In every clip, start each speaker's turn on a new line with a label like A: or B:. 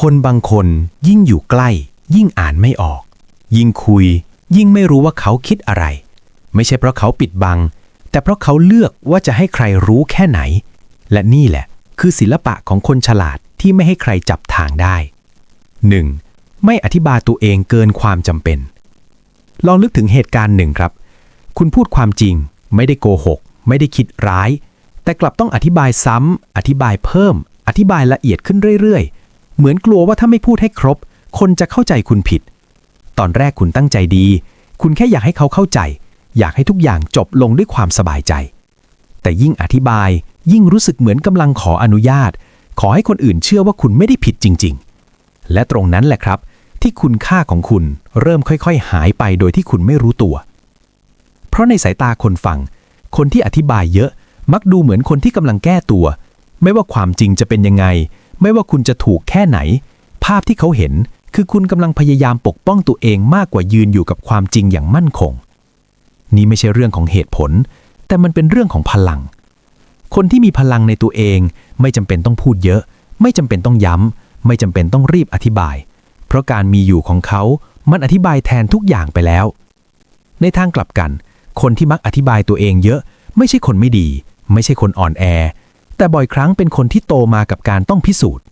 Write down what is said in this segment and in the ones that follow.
A: คนบางคนยิ่งอยู่ใกล้ ยิ่งอ่านไม่ออก ยิ่งคุย ยิ่งไม่รู้ว่าเขาคิดอะไร ไม่ใช่เพราะเขาปิดบัง แต่เพราะเขาเลือกว่าจะให้ใครรู้แค่ไหน และนี่แหละ คือศิลปะของคนฉลาดที่ไม่ให้ใครจับทางได้ 1. ไม่อธิบายตัวเองเกินความจำเป็น ลองนึกถึงเหตุการณ์หนึ่งครับ คุณพูดความจริง ไม่ได้โกหก ไม่ได้คิดร้าย แต่กลับต้องอธิบายซ้ำอธิบายเพิ่ม อธิบายละเอียดขึ้นเรื่อยๆ เหมือนกลัวว่าถ้าไม่พูดให้ครบ คนจะเข้าใจคุณผิด ตอนแรกคุณตั้งใจดี คุณแค่อยากให้เขาเข้าใจ อยากให้ทุกอย่างจบลงด้วยความสบายใจ แต่ยิ่งอธิบาย ยิ่งรู้สึกเหมือนกำลังขออนุญาต ขอให้คนอื่นเชื่อว่าคุณไม่ได้ผิดจริง ๆ และตรงนั้นแหละครับ ที่คุณค่าของคุณเริ่มค่อยๆ หายไปโดยที่คุณไม่รู้ตัว เพราะในสายตาคนฟัง คนที่อธิบายเยอะ มักดูเหมือนคนที่กำลังแก้ตัว ไม่ว่าความจริงจะเป็นยังไง ไม่ว่าคุณจะถูกแค่ไหน ภาพที่เขาเห็นคือคุณกำลังพยายามปกป้องตัวเองมากกว่ายืนอยู่กับความจริงอย่างมั่นคง นี่ไม่ใช่เรื่องของเหตุผล แต่มันเป็นเรื่องของพลัง คนที่มีพลังในตัวเอง ไม่จำเป็นต้องพูดเยอะ ไม่จำเป็นต้องย้ำ ไม่จำเป็นต้องรีบอธิบาย เพราะการมีอยู่ของเขามันอธิบายแทนทุกอย่างไปแล้ว ในทางกลับกัน คนที่มักอธิบายตัวเองเยอะ ไม่ใช่คนไม่ดี ไม่ใช่คนอ่อนแอ แต่บ่อยครั้งเป็นคนที่โตมากับการต้องพิสูจน์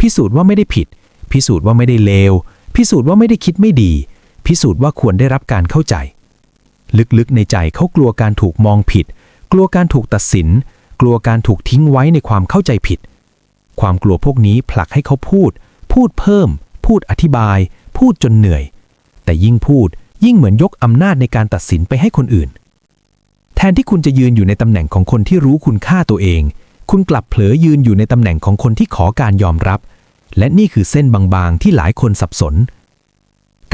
A: พิสูจน์ว่าไม่ได้ผิด พิสูจน์ว่าไม่ได้เลว พิสูจน์ว่าไม่ได้คิดไม่ดี พิสูจน์ว่าควรได้รับการเข้าใจ ลึกๆในใจเขากลัวการถูกมองผิด กลัวการถูกตัดสิน กลัวการถูกทิ้งไว้ในความเข้าใจผิด ความกลัวพวกนี้ผลักให้เขาพูด พูดเพิ่ม พูดอธิบาย พูดจนเหนื่อย แต่ยิ่งพูดยิ่งเหมือนยกอำนาจในการตัดสินไปให้คนอื่น แทนที่คุณจะยืนอยู่ในตำแหน่งของคนที่รู้คุณค่าตัวเอง คุณกลับเผลอยืนอยู่ในตำแหน่งของคนที่ขอการยอมรับ และนี่คือเส้นบางๆ ที่หลายคนสับสน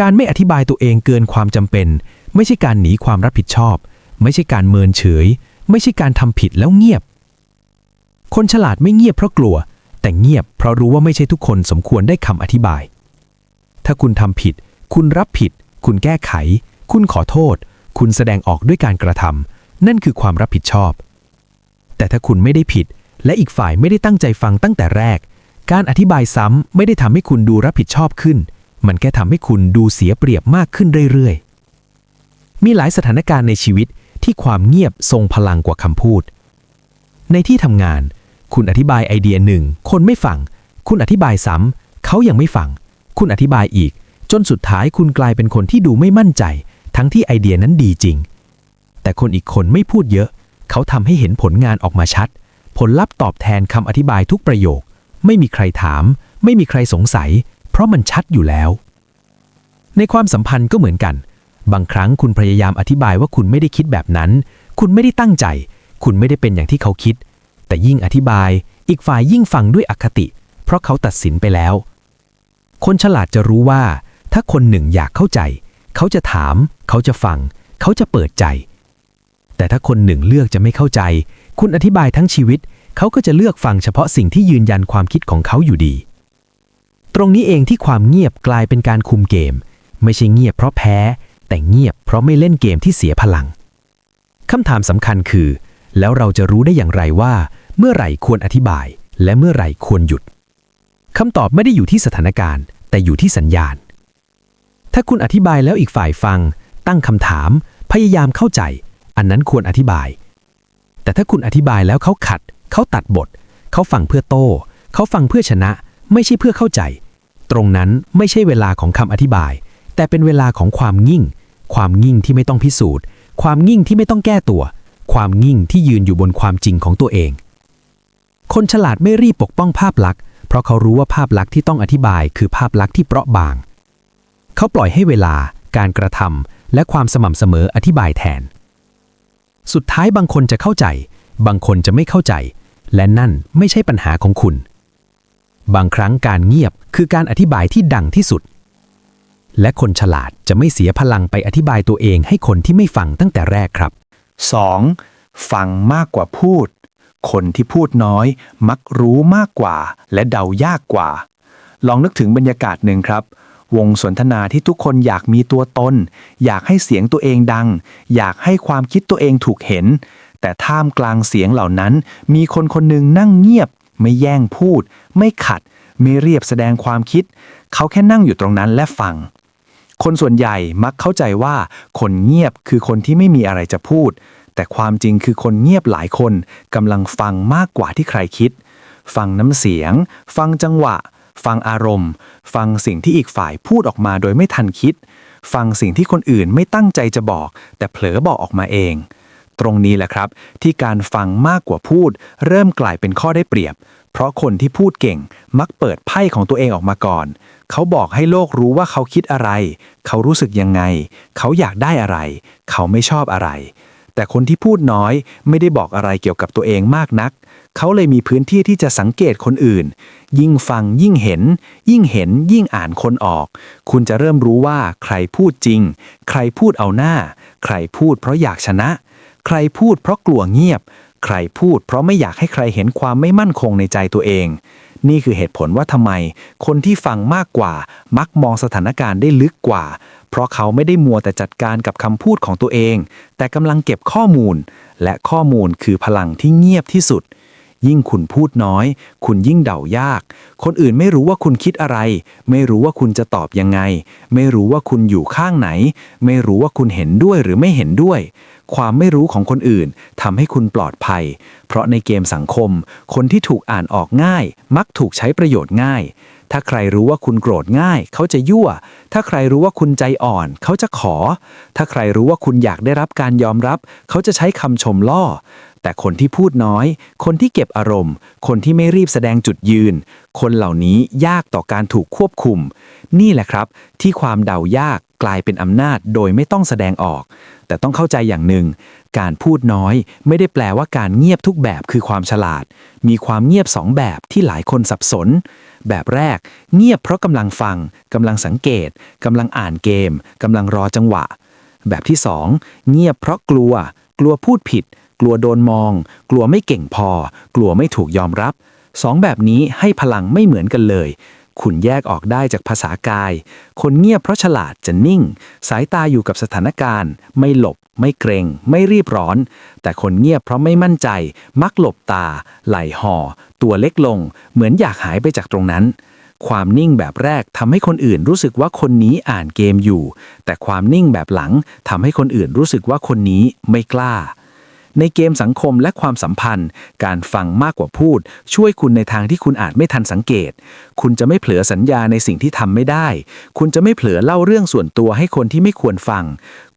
A: การไม่อธิบายตัวเองเกินความจำเป็น ไม่ใช่การหนีความรับผิดชอบ ไม่ใช่การเมินเฉย ไม่ใช่การทำผิดแล้วเงียบ คนฉลาดไม่เงียบเพราะกลัว แต่เงียบเพราะรู้ว่าไม่ใช่ทุกคนสมควรได้คำอธิบาย ถ้าคุณทำผิด คุณรับผิด คุณแก้ไข คุณขอโทษ คุณแสดงออกด้วยการกระทำ นั่นคือความรับผิดชอบ แต่ถ้าคุณไม่ได้ผิด และอีกฝ่ายไม่ได้ตั้งใจฟังตั้งแต่แรก การอธิบายซ้ำไม่ได้ทำให้คุณดูรับผิดชอบขึ้น มันแค่ทำให้คุณดูเสียเปรียบมากขึ้นเรื่อยๆ มีหลายสถานการณ์ในชีวิตที่ความเงียบทรงพลังกว่าคำพูด ในที่ทำงาน คุณอธิบายไอเดียหนึ่ง คนไม่ฟัง คุณอธิบายซ้ำเขายังไม่ฟัง คุณอธิบายอีก จนสุดท้ายคุณกลายเป็นคนที่ดูไม่มั่นใจ ทั้งที่ไอเดียนั้นดีจริง แต่คนอีกคนไม่พูดเยอะ เขาทำให้เห็นผลงานออกมาชัด ผลลัพธ์ตอบแทนคำอธิบายทุกประโยค ไม่มีใครถาม ไม่มีใครสงสัย เพราะมันชัดอยู่แล้ว ในความสัมพันธ์ก็เหมือนกัน บางครั้งคุณพยายามอธิบายว่าคุณไม่ได้คิดแบบนั้น คุณไม่ได้ตั้งใจ คุณไม่ได้เป็นอย่างที่เขาคิด แต่ยิ่งอธิบาย อีกฝ่ายยิ่งฟังด้วยอคติ เพราะเขาตัดสินไปแล้ว คนฉลาดจะรู้ว่า ถ้าคนหนึ่งอยากเข้าใจ เขาจะถาม เขาจะฟัง เขาจะเปิดใจ แต่ถ้าคนหนึ่งเลือกจะไม่เข้าใจ คุณอธิบายทั้งชีวิต เขาก็จะเลือกฟังเฉพาะสิ่งที่ยืนยันความคิดของเขาอยู่ดี ตรงนี้เองที่ความเงียบกลายเป็นการคุมเกม ไม่ใช่เงียบเพราะแพ้ แต่เงียบเพราะไม่เล่นเกมที่เสียพลังคำถามสำคัญคือ แล้วเราจะรู้ได้อย่างไรว่า เมื่อไหร่ควรอธิบาย และเมื่อไหร่ควรหยุดคำตอบไม่ได้อยู่ที่สถานการณ์ แต่อยู่ที่สัญญาณ ถ้าคุณอธิบายแล้วอีกฝ่ายฟัง ตั้งคำถาม พยายามเข้าใจ อันนั้นควรอธิบาย แต่ถ้าคุณอธิบายแล้วเขาขัด เขาตัดบท เขาฟังเพื่อโต้ เขาฟังเพื่อชนะ ไม่ใช่เพื่อเข้าใจ ตรงนั้นไม่ใช่เวลาของคำอธิบาย แต่เป็นเวลาของความยิ่ง ความยิ่งที่ไม่ต้องพิสูจน์ ความยิ่งที่ไม่ต้องแก้ตัว ความยิ่งที่ยืนอยู่บนความจริงของตัวเอง คนฉลาดไม่รีบปกป้องภาพลักษณ์ เพราะเขารู้ว่าภาพลักษณ์ที่ต้องอธิบายคือภาพลักษณ์ที่เปราะบาง เขาปล่อยให้เวลา การกระทำและความสม่ำเสมออธิบายแทน สุดท้ายบางคนจะเข้าใจ บางคนจะไม่เข้าใจ และนั่นไม่ใช่ปัญหาของคุณ บางครั้งการเงียบคือการอธิบายที่ดังที่สุด และคนฉลาดจะไม่เสียพลังไปอธิบายตัวเองให้คนที่ไม่ฟังตั้งแต่แรกครับ
B: 2. ฟังมากกว่าพูด คนที่พูดน้อย มักรู้มากกว่า และเดายากกว่า ลองนึกถึงบรรยากาศหนึ่งครับ วงสนทนาที่ทุกคนอยากมีตัวตน อยากให้เสียงตัวเองดัง อยากให้ความคิดตัวเองถูกเห็น แต่ท่ามกลางเสียงเหล่านั้น มีคนคนหนึ่งนั่งเงียบ ไม่แย่งพูด ไม่ขัด ไม่เรียบแสดงความคิด เขาแค่นั่งอยู่ตรงนั้นและฟัง คนส่วนใหญ่มักเข้าใจว่า คนเงียบคือคนที่ไม่มีอะไรจะพูด แต่ความจริงคือคนเงียบหลายคนกำลังฟังมากกว่าที่ใครคิด ฟังน้ำเสียง ฟังจังหวะ ฟังอารมณ์ ฟังสิ่งที่อีกฝ่ายพูดออกมาโดยไม่ทันคิด ฟังสิ่งที่คนอื่นไม่ตั้งใจจะบอก แต่เผลอบอกออกมาเอง ตรงนี้แหละครับ ที่การฟังมากกว่าพูด เริ่มกลายเป็นข้อได้เปรียบ เพราะคนที่พูดเก่งมักเปิดไพ่ของตัวเองออกมาก่อน เขาบอกให้โลกรู้ว่าเขาคิดอะไร เขารู้สึกยังไง เขาอยากได้อะไร เขาไม่ชอบอะไร แต่คนที่พูดน้อยไม่ได้บอกอะไรเกี่ยวกับตัวเองมากนัก เขาเลยมีพื้นที่ที่จะสังเกตคนอื่น ยิ่งฟังยิ่งเห็น ยิ่งเห็นยิ่งอ่านคนออก คุณจะเริ่มรู้ว่าใครพูดจริง ใครพูดเอาหน้า ใครพูดเพราะอยากชนะ ใครพูดเพราะกลัวเงียบ ใครพูดเพราะไม่อยากให้ใครเห็นความไม่มั่นคงในใจตัวเอง นี่คือเหตุผลว่าทำไม คนที่ฟังมากกว่า มักมองสถานการณ์ได้ลึกกว่า เพราะเขาไม่ได้มัวแต่จัดการกับคำพูดของตัวเอง แต่กำลังเก็บข้อมูล และข้อมูลคือพลังที่เงียบที่สุด ยิ่งคุณพูดน้อย คุณยิ่งเดายาก คนอื่นไม่รู้ว่าคุณคิดอะไร ไม่รู้ว่าคุณจะตอบยังไง ไม่รู้ว่าคุณอยู่ข้างไหน ไม่รู้ว่าคุณเห็นด้วยหรือไม่เห็นด้วย ความไม่รู้ของคนอื่นทำให้คุณปลอดภัย เพราะในเกมสังคม คนที่ถูกอ่านออกง่าย มักถูกใช้ประโยชน์ง่าย ถ้าใครรู้ว่าคุณโกรธง่าย เขาจะยั่ว ถ้าใครรู้ว่าคุณใจอ่อน เขาจะขอ ถ้าใครรู้ว่าคุณอยากได้รับการยอมรับ เขาจะใช้คำชมล่อ แต่คนที่พูดน้อย คนที่เก็บอารมณ์ คนที่ไม่รีบแสดงจุดยืน คนเหล่านี้ยากต่อการถูกควบคุม นี่แหละครับ ที่ความเดายาก กลายเป็นอำนาจโดยไม่ต้องแสดงออก แต่ต้องเข้าใจอย่างหนึ่ง การพูดน้อยไม่ได้แปลว่าการเงียบทุกแบบคือความฉลาด มีความเงียบสองแบบที่หลายคนสับสน แบบแรก เงียบเพราะกำลังฟังกำลังสังเกตกำลังอ่านเกมกำลังรอจังหวะ แบบที่สองเงียบเพราะกลัว กลัวพูดผิด กลัวโดนมอง กลัวไม่เก่งพอ กลัวไม่ถูกยอมรับสองแบบนี้ให้พลังไม่เหมือนกันเลย คุณแยกออกได้จากภาษากาย คนเงียบเพราะฉลาดจะนิ่ง สายตาอยู่กับสถานการณ์ ไม่หลบ ไม่เกรง ไม่รีบร้อน แต่คนเงียบเพราะไม่มั่นใจ มักหลบตา ไหลห่อ ตัวเล็กลง เหมือนอยากหายไปจากตรงนั้น ความนิ่งแบบแรกทำให้คนอื่นรู้สึกว่าคนนี้อ่านเกมอยู่ แต่ความนิ่งแบบหลังทำให้คนอื่นรู้สึกว่าคนนี้ไม่กล้า ในเกมสังคมและความสัมพันธ์ การฟังมากกว่าพูด ช่วยคุณในทางที่คุณอาจไม่ทันสังเกต คุณจะไม่เผลอสัญญาในสิ่งที่ทำไม่ได้ คุณจะไม่เผลอเล่าเรื่องส่วนตัวให้คนที่ไม่ควรฟัง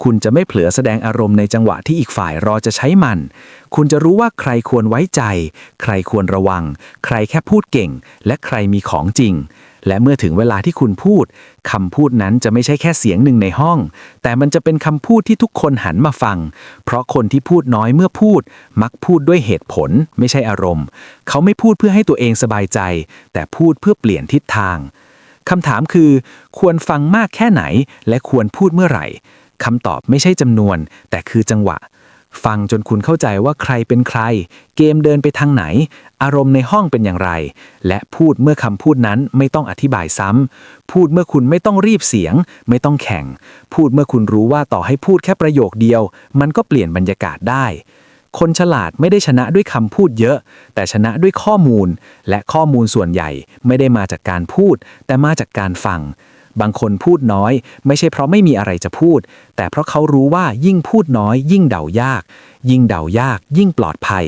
B: คุณจะไม่เผลอแสดงอารมณ์ในจังหวะที่อีกฝ่ายรอจะใช้มัน คุณจะรู้ว่าใครควรไว้ใจ ใครควรระวัง ใครแค่พูดเก่ง และใครมีของจริง และเมื่อถึงเวลาที่คุณพูดคำพูดนั้นจะไม่ใช่แค่เสียงหนึ่งในห้อง แต่มันจะเป็นคำพูดที่ทุกคนหันมาฟัง เพราะคนที่พูดน้อยเมื่อพูด มักพูดด้วยเหตุผล ไม่ใช่อารมณ์ เขาไม่พูดเพื่อให้ตัวเองสบายใจ แต่พูดเพื่อเปลี่ยนทิศทางคำถามคือ ควรฟังมากแค่ไหน และควรพูดเมื่อไหร่คำตอบไม่ใช่จำนวน แต่คือจังหวะ ฟังจนคุณเข้าใจว่าใครเป็นใคร เกมเดินไปทางไหน อารมณ์ในห้องเป็นอย่างไร และพูดเมื่อคำพูดนั้นไม่ต้องอธิบายซ้ำ พูดเมื่อคุณไม่ต้องรีบเสียง ไม่ต้องแข่ง พูดเมื่อคุณรู้ว่าต่อให้พูดแค่ประโยคเดียว มันก็เปลี่ยนบรรยากาศได้ คนฉลาดไม่ได้ชนะด้วยคำพูดเยอะ แต่ชนะด้วยข้อมูล และข้อมูลส่วนใหญ่ไม่ได้มาจากการพูด แต่มาจากการฟัง บางคนพูดน้อย ไม่ใช่เพราะไม่มีอะไรจะพูด แต่เพราะเขารู้ว่ายิ่งพูดน้อย ยิ่งเดายาก ยิ่งเดายาก ยิ่งปลอดภัย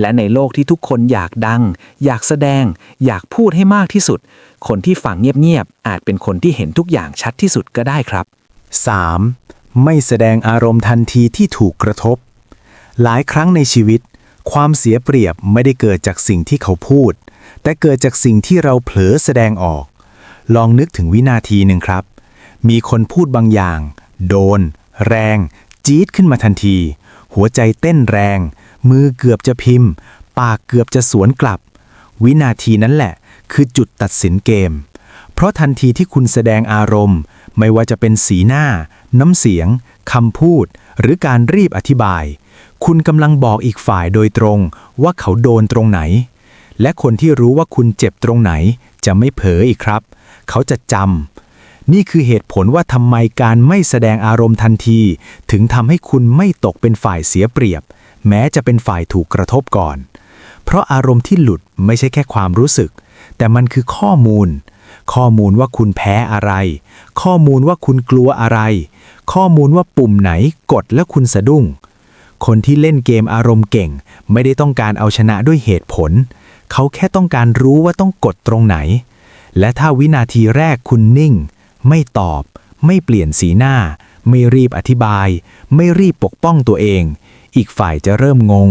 B: และในโลกที่ทุกคนอยากดัง อยากแสดง อยากพูดให้มากที่สุด คนที่ฟังเงียบๆอาจเป็นคนที่เห็นทุกอย่างชัดที่สุดก็ได้ครับ
A: 3. ไม่แสดงอารมณ์ทันทีที่ถูกกระทบ หลายครั้งในชีวิต ความเสียเปรียบไม่ได้เกิดจากสิ่งที่เขาพูด แต่เกิดจากสิ่งที่เราเผลอแสดงออก ลองนึกถึงวินาทีหนึ่งครับ มีคนพูดบางอย่าง โดน แรง จี๊ดขึ้นมาทันที หัวใจเต้นแรง มือเกือบจะพิมพ์ ปากเกือบจะสวนกลับ วินาทีนั้นแหละ คือจุดตัดสินเกม เพราะทันทีที่คุณแสดงอารมณ์ ไม่ว่าจะเป็นสีหน้า น้ำเสียงคำพูด หรือการรีบอธิบาย คุณกำลังบอกอีกฝ่ายโดยตรงว่าเขาโดนตรงไหน และคนที่รู้ว่าคุณเจ็บตรงไหนจะไม่เผลออีกครับ เขาจะจำ นี่คือเหตุผลว่าทำไมการไม่แสดงอารมณ์ทันที ถึงทำให้คุณไม่ตกเป็นฝ่ายเสียเปรียบ แม้จะเป็นฝ่ายถูกกระทบก่อน เพราะอารมณ์ที่หลุดไม่ใช่แค่ความรู้สึก แต่มันคือข้อมูล ข้อมูลว่าคุณแพ้อะไร ข้อมูลว่าคุณกลัวอะไร ข้อมูลว่าปุ่มไหนกดแล้วคุณสะดุ้งคนที่เล่นเกมอารมณ์เก่ง ไม่ได้ต้องการเอาชนะด้วยเหตุผล เขาแค่ต้องการรู้ว่าต้องกดตรงไหน และถ้าวินาทีแรกคุณนิ่ง ไม่ตอบ ไม่เปลี่ยนสีหน้า ไม่รีบอธิบาย ไม่รีบปกป้องตัวเอง อีกฝ่ายจะเริ่มงง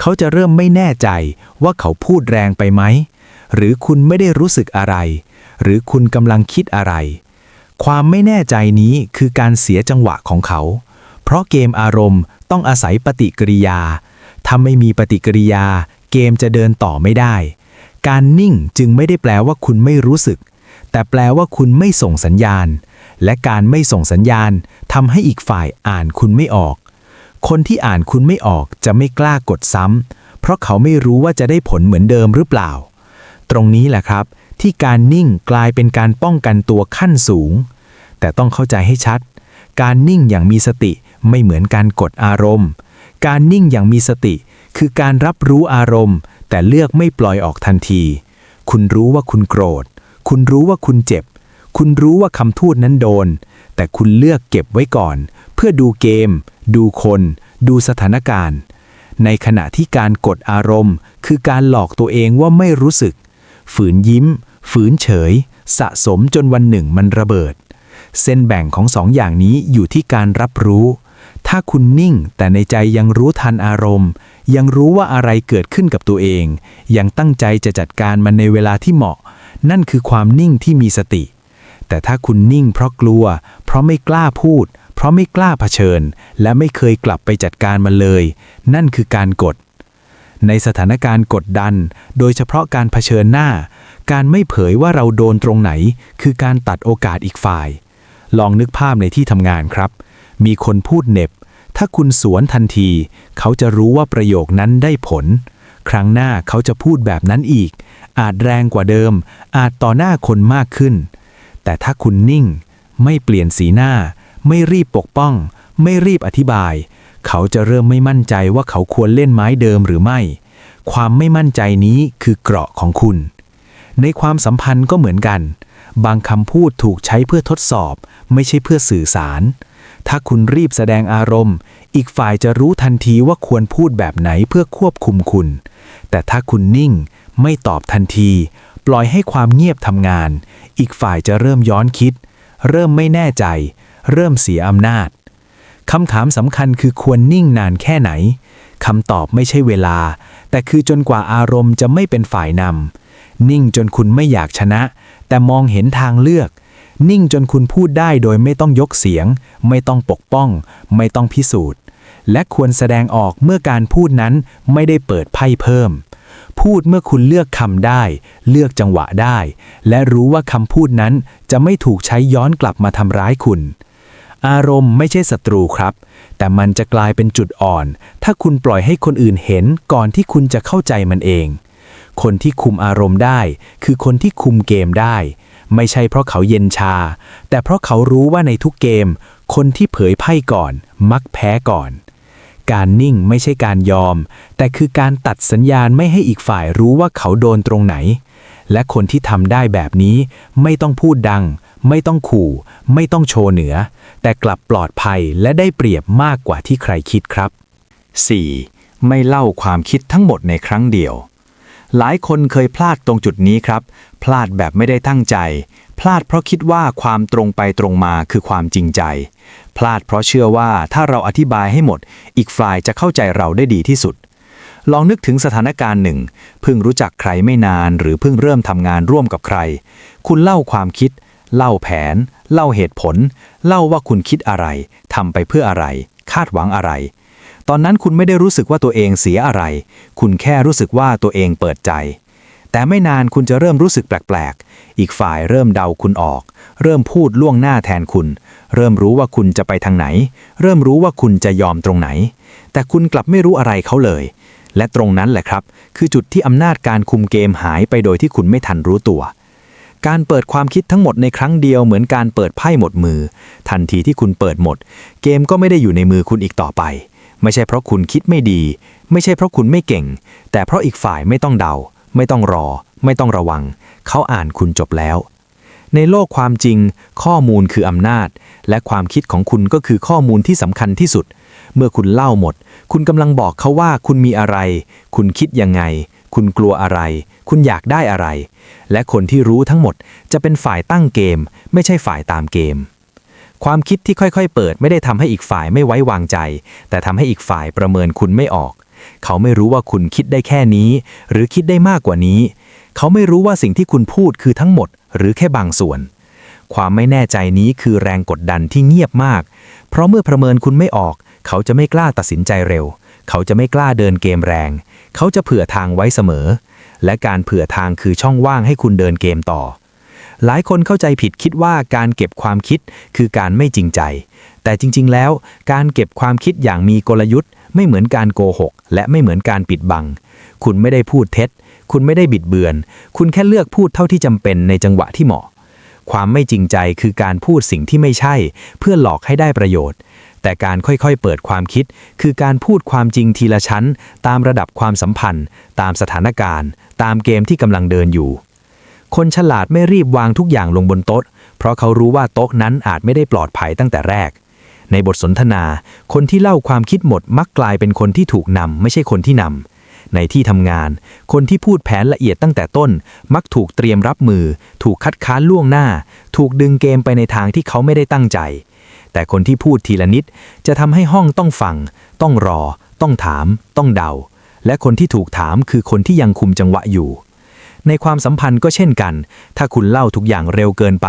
A: เขาจะเริ่มไม่แน่ใจว่าเขาพูดแรงไปไหม หรือคุณไม่ได้รู้สึกอะไร หรือคุณกำลังคิดอะไร ความไม่แน่ใจนี้คือการเสียจังหวะของเขา เพราะเกมอารมณ์ต้องอาศัยปฏิกิริยา ถ้าไม่มีปฏิกิริยา เกมจะเดินต่อไม่ได้ การนิ่งจึงไม่ได้แปลว่าคุณไม่รู้สึก แต่แปลว่าคุณไม่ส่งสัญญาณ และการไม่ส่งสัญญาณทำให้อีกฝ่ายอ่านคุณไม่ออก คนที่อ่านคุณไม่ออกจะไม่กล้ากดซ้ำเพราะเขาไม่รู้ว่าจะได้ผลเหมือนเดิมหรือเปล่า ตรงนี้แหละครับ ที่การนิ่งกลายเป็นการป้องกันตัวขั้นสูง แต่ต้องเข้าใจให้ชัด การนิ่งอย่างมีสติไม่เหมือนการกดอารมณ์ การนิ่งอย่างมีสติคือการรับรู้อารมณ์ แต่เลือกไม่ปล่อยออกทันที คุณรู้ว่าคุณโกรธ คุณรู้ว่าคุณเจ็บ คุณรู้ว่าคำพูดนั้นโดน แต่คุณเลือกเก็บไว้ก่อน เพื่อดูเกม ดูคน ดูสถานการณ์ ในขณะที่การกดอารมณ์ คือการหลอกตัวเองว่าไม่รู้สึก ฝืนยิ้ม ฝืนเฉย สะสมจนวันหนึ่งมันระเบิด เส้นแบ่งของสองอย่างนี้อยู่ที่การรับรู้ ถ้าคุณนิ่งแต่ในใจยังรู้ทันอารมณ์ ยังรู้ว่าอะไรเกิดขึ้นกับตัวเอง ยังตั้งใจจะจัดการมันในเวลาที่เหมาะ นั่นคือความนิ่งที่มีสติ แต่ถ้าคุณนิ่งเพราะกลัว เพราะไม่กล้าพูด เพราะไม่กล้าเผชิญ และไม่เคยกลับไปจัดการมันเลย นั่นคือการกด ในสถานการณ์กดดัน โดยเฉพาะการเผชิญหน้า การไม่เผยว่าเราโดนตรงไหน คือการตัดโอกาสอีกฝ่าย ลองนึกภาพในที่ทำงานครับ มีคนพูดเน็บ ถ้าคุณสวนทันที เขาจะรู้ว่าประโยคนั้นได้ผล ครั้งหน้าเขาจะพูดแบบนั้นอีก อาจแรงกว่าเดิม อาจต่อหน้าคนมากขึ้น แต่ถ้าคุณนิ่ง ไม่เปลี่ยนสีหน้า ไม่รีบปกป้อง ไม่รีบอธิบาย เขาจะเริ่มไม่มั่นใจว่าเขาควรเล่นไม้เดิมหรือไม่ ความไม่มั่นใจนี้คือเกราะของคุณ ในความสัมพันธ์ก็เหมือนกัน บางคำพูดถูกใช้เพื่อทดสอบ ไม่ใช่เพื่อสื่อสาร ถ้าคุณรีบแสดงอารมณ์ อีกฝ่ายจะรู้ทันทีว่าควรพูดแบบไหนเพื่อควบคุมคุณ แต่ถ้าคุณนิ่ง ไม่ตอบทันที ปล่อยให้ความเงียบทำงาน อีกฝ่ายจะเริ่มย้อนคิด เริ่มไม่แน่ใจ เริ่มเสียอำนาจคำถามสำคัญคือควรนิ่งนานแค่ไหนคำตอบไม่ใช่เวลา แต่คือจนกว่าอารมณ์จะไม่เป็นฝ่ายนำนิ่งจนคุณไม่อยากชนะ แต่มองเห็นทางเลือก นิ่งจนคุณพูดได้โดยไม่ต้องยกเสียง ไม่ต้องปกป้อง ไม่ต้องพิสูจน์ และควรแสดงออกเมื่อการพูดนั้นไม่ได้เปิดไพ่เพิ่ม พูดเมื่อคุณเลือกคำได้ เลือกจังหวะได้ และรู้ว่าคำพูดนั้นจะไม่ถูกใช้ย้อนกลับมาทำร้ายคุณ อารมณ์ไม่ใช่ศัตรูครับ แต่มันจะกลายเป็นจุดอ่อน ถ้าคุณปล่อยให้คนอื่นเห็นก่อนที่คุณจะเข้าใจมันเอง คนที่คุมอารมณ์ได้ คือคนที่คุมเกมได้ ไม่ใช่เพราะเขาเย็นชา แต่เพราะเขารู้ว่าในทุกเกม คนที่เผยไพ่ก่อน มักแพ้ก่อน การนิ่งไม่ใช่การยอม แต่คือการตัดสัญญาณไม่ให้อีกฝ่ายรู้ว่าเขาโดนตรงไหน และคนที่ทำได้แบบนี้ ไม่ต้องพูดดัง ไม่ต้องขู่ ไม่ต้องโชว์เหนือ แต่กลับปลอดภัยและได้เปรียบมากกว่าที่ใครคิดครับ
B: 4. ไม่เล่าความคิดทั้งหมดในครั้งเดียว หลายคนเคยพลาดตรงจุดนี้ครับ พลาดแบบไม่ได้ตั้งใจ พลาดเพราะคิดว่าความตรงไปตรงมาคือความจริงใจ พลาดเพราะเชื่อว่าถ้าเราอธิบายให้หมด อีกฝ่ายจะเข้าใจเราได้ดีที่สุด ลองนึกถึงสถานการณ์หนึ่ง เพิ่งรู้จักใครไม่นานหรือเพิ่งเริ่มทำงานร่วมกับใคร คุณเล่าความคิด เล่าแผน เล่าเหตุผล เล่าว่าคุณคิดอะไรทำไปเพื่ออะไร คาดหวังอะไร ตอนนั้นคุณไม่ได้รู้สึกว่าตัวเองเสียอะไร คุณแค่รู้สึกว่าตัวเองเปิดใจ แต่ไม่นานคุณจะเริ่มรู้สึกแปลกๆ อีกฝ่ายเริ่มเดาคุณออก เริ่มพูดล่วงหน้าแทนคุณ เริ่มรู้ว่าคุณจะไปทางไหน เริ่มรู้ว่าคุณจะยอมตรงไหน แต่คุณกลับไม่รู้อะไรเขาเลย และตรงนั้นแหละครับ คือจุดที่อำนาจการคุมเกมหายไปโดยที่คุณไม่ทันรู้ตัวการเปิดความคิดทั้งหมดในครั้งเดียวเหมือนการเปิดไพ่หมดมือ ทันทีที่คุณเปิดหมด เกมก็ไม่ได้อยู่ในมือคุณอีกต่อไป ไม่ใช่เพราะคุณคิดไม่ดี ไม่ใช่เพราะคุณไม่เก่ง แต่เพราะอีกฝ่ายไม่ต้องเดา ไม่ต้องรอ
C: ไม่ต้องระวัง เขาอ่านคุณจบแล้ว ในโลกความจริง ข้อมูลคืออำนาจ และความคิดของคุณก็คือข้อมูลที่สำคัญที่สุด เมื่อคุณเล่าหมด คุณกำลังบอกเขาว่าคุณมีอะไร คุณคิดยังไง คุณกลัวอะไร คุณอยากได้อะไร และคนที่รู้ทั้งหมดจะเป็นฝ่ายตั้งเกม ไม่ใช่ฝ่ายตามเกม ความคิดที่ค่อยๆ เปิดไม่ได้ทำให้อีกฝ่ายไม่ไว้วางใจ แต่ทำให้อีกฝ่ายประเมินคุณไม่ออก เขาไม่รู้ว่าคุณคิดได้แค่นี้ หรือคิดได้มากกว่านี้ เขาไม่รู้ว่าสิ่งที่คุณพูดคือทั้งหมด หรือแค่บางส่วน ความไม่แน่ใจนี้คือแรงกดดันที่เงียบมาก เพราะเมื่อประเมินคุณไม่ออก เขาจะไม่กล้าตัดสินใจเร็ว เขาจะไม่กล้าเดินเกมแรง เขาจะเผื่อทางไว้เสมอ และการเผื่อทางคือช่องว่างให้คุณเดินเกมต่อ หลายคนเข้าใจผิดคิดว่าการเก็บความคิดคือการไม่จริงใจ แต่จริง ๆ แล้ว การเก็บความคิดอย่างมีกลยุทธ์ ไม่เหมือนการโกหก และไม่เหมือนการปิดบัง คุณไม่ได้พูดเท็จ คุณไม่ได้บิดเบือน คุณแค่เลือกพูดเท่าที่จำเป็นในจังหวะที่เหมาะ ความไม่จริงใจคือการพูดสิ่งที่ไม่ใช่ เพื่อหลอกให้ได้ประโยชน์ แต่การค่อยๆ เปิดความคิด คือการพูดความจริงทีละชั้น ตามระดับความสัมพันธ์ ตามสถานการณ์ ตามเกมที่กำลังเดินอยู่ คนฉลาดไม่รีบวางทุกอย่างลงบนโต๊ะ เพราะเขารู้ว่าโต๊ะนั้นอาจไม่ได้ปลอดภัยตั้งแต่แรก ในบทสนทนา คนที่เล่าความคิดหมดมักกลายเป็นคนที่ถูกนำไม่ใช่คนที่นำในที่ทำงาน คนที่พูดแผนละเอียดตั้งแต่ต้น มักถูกเตรียมรับมือ ถูกคัดค้านล่วงหน้า ถูกดึงเกมไปในทางที่เขาไม่ได้ตั้งใจ แต่คนที่พูดทีละนิด จะทำให้ห้องต้องฟัง ต้องรอ ต้องถาม ต้องเดา และคนที่ถูกถามคือคนที่ยังคุมจังหวะอยู่ ในความสัมพันธ์ก็เช่นกัน ถ้าคุณเล่าทุกอย่างเร็วเกินไป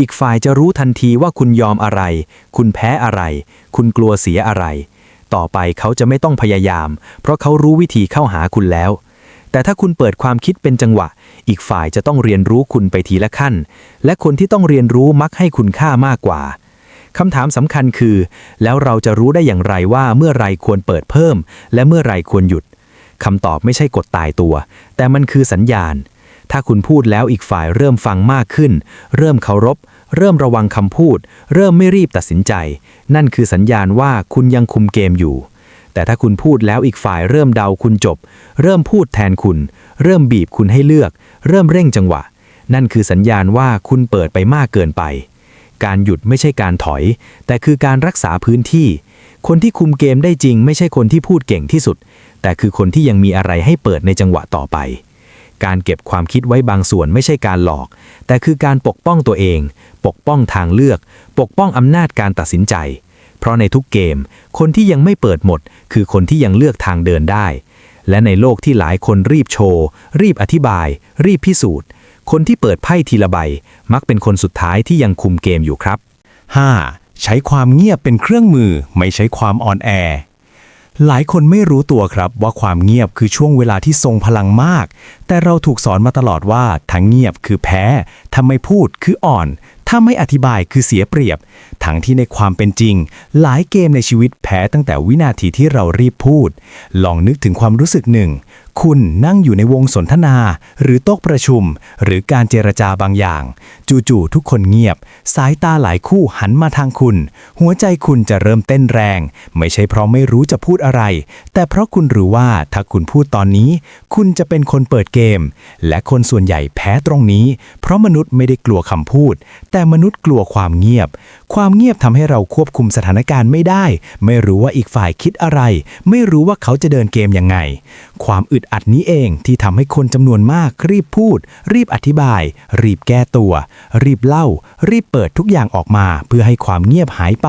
C: อีกฝ่ายจะรู้ทันทีว่าคุณยอมอะไร คุณแพ้อะไร คุณกลัวเสียอะไร ต่อไปเขาจะไม่ต้องพยายาม เพราะเขารู้วิธีเข้าหาคุณแล้ว แต่ถ้าคุณเปิดความคิดเป็นจังหวะ อีกฝ่ายจะต้องเรียนรู้คุณไปทีละขั้น และคนที่ต้องเรียนรู้มักให้คุณค่ามากกว่าคำถามสำคัญคือ แล้วเราจะรู้ได้อย่างไรว่าเมื่อไรควรเปิดเพิ่ม และเมื่อไรควรหยุด คำตอบไม่ใช่กฎตายตัว แต่มันคือสัญญาณ ถ้าคุณพูดแล้วอีกฝ่ายเริ่มฟังมากขึ้น เริ่มเคารพ เริ่มระวังคำพูด เริ่มไม่รีบตัดสินใจ นั่นคือสัญญาณว่าคุณยังคุมเกมอยู่ แต่ถ้าคุณพูดแล้วอีกฝ่ายเริ่มเดาคุณจบ เริ่มพูดแทนคุณ เริ่มบีบคุณให้เลือก เริ่มเร่งจังหวะ นั่นคือสัญญาณว่าคุณเปิดไปมากเกินไป การหยุดไม่ใช่การถอย แต่คือการรักษาพื้นที่ คนที่คุมเกมได้จริง ไม่ใช่คนที่พูดเก่งที่สุด แต่คือคนที่ยังมีอะไรให้เปิดในจังหวะต่อไป การเก็บความคิดไว้บางส่วนไม่ใช่การหลอก แต่คือการปกป้องตัวเอง ปกป้องทางเลือก ปกป้องอำนาจการตัดสินใจ เพราะในทุกเกม คนที่ยังไม่เปิดหมด คือคนที่ยังเลือกทางเดินได้ และในโลกที่หลายคนรีบโชว์ รีบอธิบาย รีบพิสูจน์ คนที่เปิดไพ่ทีละใบ มักเป็นคนสุดท้ายที่ยังคุมเกมอยู่ครับ
A: 5. ใช้ความเงียบเป็นเครื่องมือ ไม่ใช้ความอ่อนแอ หลายคนไม่รู้ตัวครับว่าความเงียบคือช่วงเวลาที่ทรงพลังมาก แต่เราถูกสอนมาตลอดว่าทั้งเงียบคือแพ้ถ้าไม่พูดคืออ่อน ถ้าไม่อธิบายคือเสียเปรียบ ทั้งที่ในความเป็นจริง หลายเกมในชีวิตแพ้ตั้งแต่วินาทีที่เรารีบพูด ลองนึกถึงความรู้สึกหนึ่ง คุณนั่งอยู่ในวงสนทนา หรือโต๊ะประชุม หรือการเจรจาบางอย่าง จู่ๆทุกคนเงียบ สายตาหลายคู่หันมาทางคุณ หัวใจคุณจะเริ่มเต้นแรง ไม่ใช่เพราะไม่รู้จะพูดอะไร แต่เพราะคุณรู้ว่าถ้าคุณพูดตอนนี้ คุณจะเป็นคนเปิดเกม และคนส่วนใหญ่แพ้ตรงนี้ เพราะมนุษย์ไม่ได้กลัวคำพูด แต่มนุษย์กลัวความเงียบ ความเงียบทำให้เราควบคุมสถานการณ์ไม่ได้ ไม่รู้ว่าอีกฝ่ายคิดอะไร ไม่รู้ว่าเขาจะเดินเกมยังไง ความอึดอัดนี้เองที่ทำให้คนจำนวนมากรีบพูด รีบอธิบาย รีบแก้ตัว รีบเล่า รีบเปิดทุกอย่างออกมาเพื่อให้ความเงียบหายไป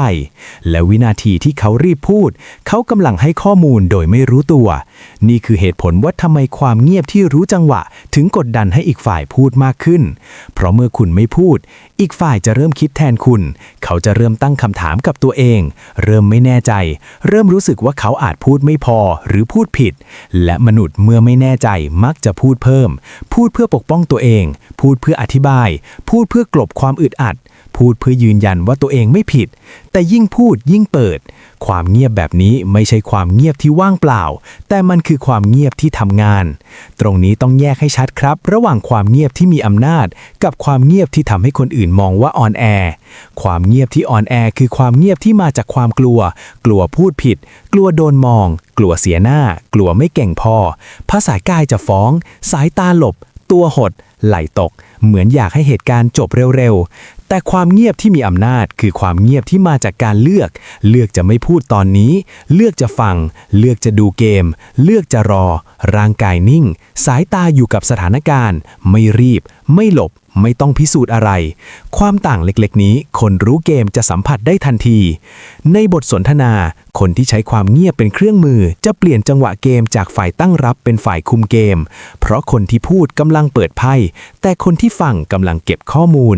A: และวินาทีที่เขารีบพูด เขากำลังให้ข้อมูลโดยไม่รู้ตัว นี่คือเหตุผลว่าทำไมความเงียบที่รู้จังหวะ ถึงกดดันให้อีกฝ่ายพูดมากขึ้น เพราะเมื่อคุณไม่พูด อีกฝ่ายจะเริ่มคิดแทนคุณ เขาจะเริ่มตั้งคำถามกับตัวเอง เริ่มไม่แน่ใจ เริ่มรู้สึกว่าเขาอาจพูดไม่พอหรือพูดผิด และมนุษย์เมื่อไม่แน่ใจมักจะพูดเพิ่ม พูดเพื่อปกป้องตัวเอง พูดเพื่ออธิบาย พูดเพื่อกลบความอึดอัด พูดเพื่อยืนยันว่าตัวเองไม่ผิด แต่ยิ่งพูดยิ่งเปิด ความเงียบแบบนี้ไม่ใช่ความเงียบที่ว่างเปล่า แต่มันคือความเงียบที่ทำงาน ตรงนี้ต้องแยกให้ชัดครับ ระหว่างความเงียบที่มีอำนาจ กับความเงียบที่ทำให้คนอื่นมองว่าอ่อนแอ ความเงียบที่อ่อนแอคือความเงียบที่มาจากความกลัว กลัวพูดผิด กลัวโดนมอง กลัวเสียหน้า กลัวไม่เก่งพอ ภาษากายจะฟ้อง สายตาหลบ
C: ตัวหด ไหลตก เหมือนอยากให้เหตุการณ์จบเร็วๆ แต่ความเงียบที่มีอำนาจคือความเงียบที่มาจากการเลือก เลือกจะไม่พูดตอนนี้ เลือกจะฟัง เลือกจะดูเกม เลือกจะรอ ร่างกายนิ่ง สายตาอยู่กับสถานการณ์ ไม่รีบ ไม่หลบ ไม่ต้องพิสูจน์อะไร ความต่างเล็กๆ นี้ คนรู้เกมจะสัมผัสได้ทันที ในบทสนทนา คนที่ใช้ความเงียบเป็นเครื่องมือ จะเปลี่ยนจังหวะเกมจากฝ่ายตั้งรับเป็นฝ่ายคุมเกม เพราะคนที่พูดกำลังเปิดไพ่ แต่คนที่ฟังกำลังเก็บข้อมูล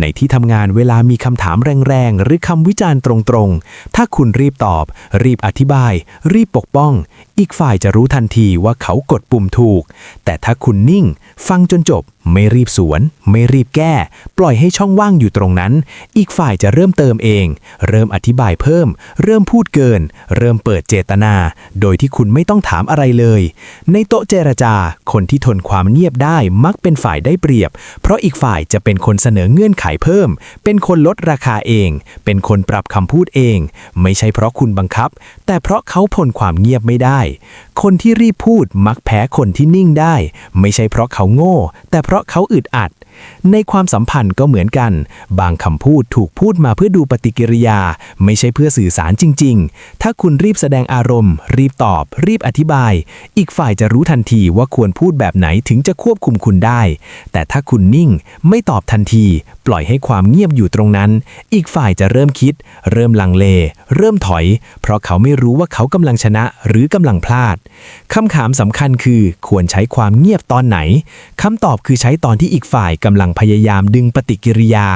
C: ในที่ทำงานเวลามีคำถามแรงๆ หรือคำวิจารณ์ตรงๆ ถ้าคุณรีบตอบ รีบอธิบาย รีบปกป้องอีกฝ่ายจะรู้ทันทีว่าเขากดปุ่มถูก แต่ถ้าคุณนิ่ง ฟังจนจบ ไม่รีบสวน ไม่รีบแก้ ปล่อยให้ช่องว่างอยู่ตรงนั้น อีกฝ่ายจะเริ่มเติมเอง เริ่มอธิบายเพิ่ม เริ่มพูดเกิน เริ่มเปิดเจตนา โดยที่คุณไม่ต้องถามอะไรเลย ในโต๊ะเจรจา คนที่ทนความเงียบได้มักเป็นฝ่ายได้เปรียบ เพราะอีกฝ่ายจะเป็นคนเสนอเงื่อนไขเพิ่ม เป็นคนลดราคาเอง เป็นคนปรับคำพูดเอง ไม่ใช่เพราะคุณบังคับ แต่เพราะเขาทนความเงียบไม่ได้คนที่รีบพูดมักแพ้คนที่นิ่งได้ ไม่ใช่เพราะเขาโง่ แต่เพราะเขาอึดอัด ในความสัมพันธ์ก็เหมือนกัน บางคำพูดถูกพูดมาเพื่อดูปฏิกิริยา ไม่ใช่เพื่อสื่อสารจริง ๆ ถ้าคุณรีบแสดงอารมณ์ รีบตอบ รีบอธิบาย อีกฝ่ายจะรู้ทันทีว่าควรพูดแบบไหนถึงจะควบคุมคุณได้ แต่ถ้าคุณนิ่ง ไม่ตอบทันที ปล่อยให้ความเงียบอยู่ตรงนั้น อีกฝ่ายจะเริ่มคิด เริ่มลังเล เริ่มถอย เพราะเขาไม่รู้ว่าเขากำลังชนะหรือกำลังพลาดคำถามสำคัญคือควรใช้ความเงียบตอนไหนคำตอบคือใช้ตอนที่อีกฝ่ายกำลังพยายามดึงปฏิกิริยา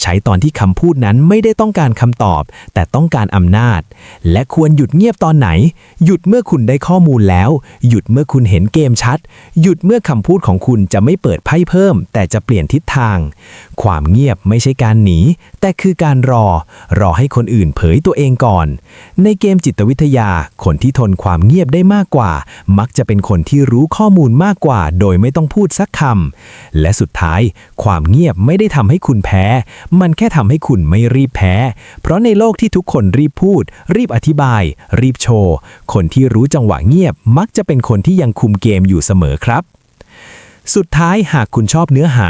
C: ใช้ตอนที่คำพูดนั้นไม่ได้ต้องการคำตอบ แต่ต้องการอำนาจ และควรหยุดเงียบตอนไหน หยุดเมื่อคุณได้ข้อมูลแล้ว หยุดเมื่อคุณเห็นเกมชัด หยุดเมื่อคำพูดของคุณจะไม่เปิดไพ่เพิ่ม แต่จะเปลี่ยนทิศทาง ความเงียบไม่ใช่การหนี แต่คือการรอ รอให้คนอื่นเผยตัวเองก่อน ในเกมจิตวิทยา คนที่ทนความเงียบได้มากกว่า มักจะเป็นคนที่รู้ข้อมูลมากกว่า โดยไม่ต้องพูดสักคำ และสุดท้าย ความเงียบไม่ได้ทำให้คุณแพ้ มันแค่ทำให้คุณไม่รีบแพ้ เพราะในโลกที่ทุกคนรีบพูด รีบอธิบาย รีบโชว์ คนที่รู้จังหวะเงียบ มักจะเป็นคนที่ยังคุมเกมอยู่เสมอครับ สุดท้ายหากคุณชอบเนื้อหา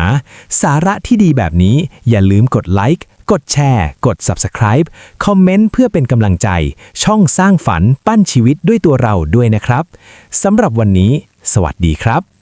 C: สาระที่ดีแบบนี้อย่าลืมกดไลค์กดแชร์ กด Subscribe คอมเมนต์เพื่อเป็นกำลังใจ ช่องสร้างฝันปั้นชีวิตด้วยตัวเราด้วยนะครับ สำหรับวันนี้ สวัสดีครับ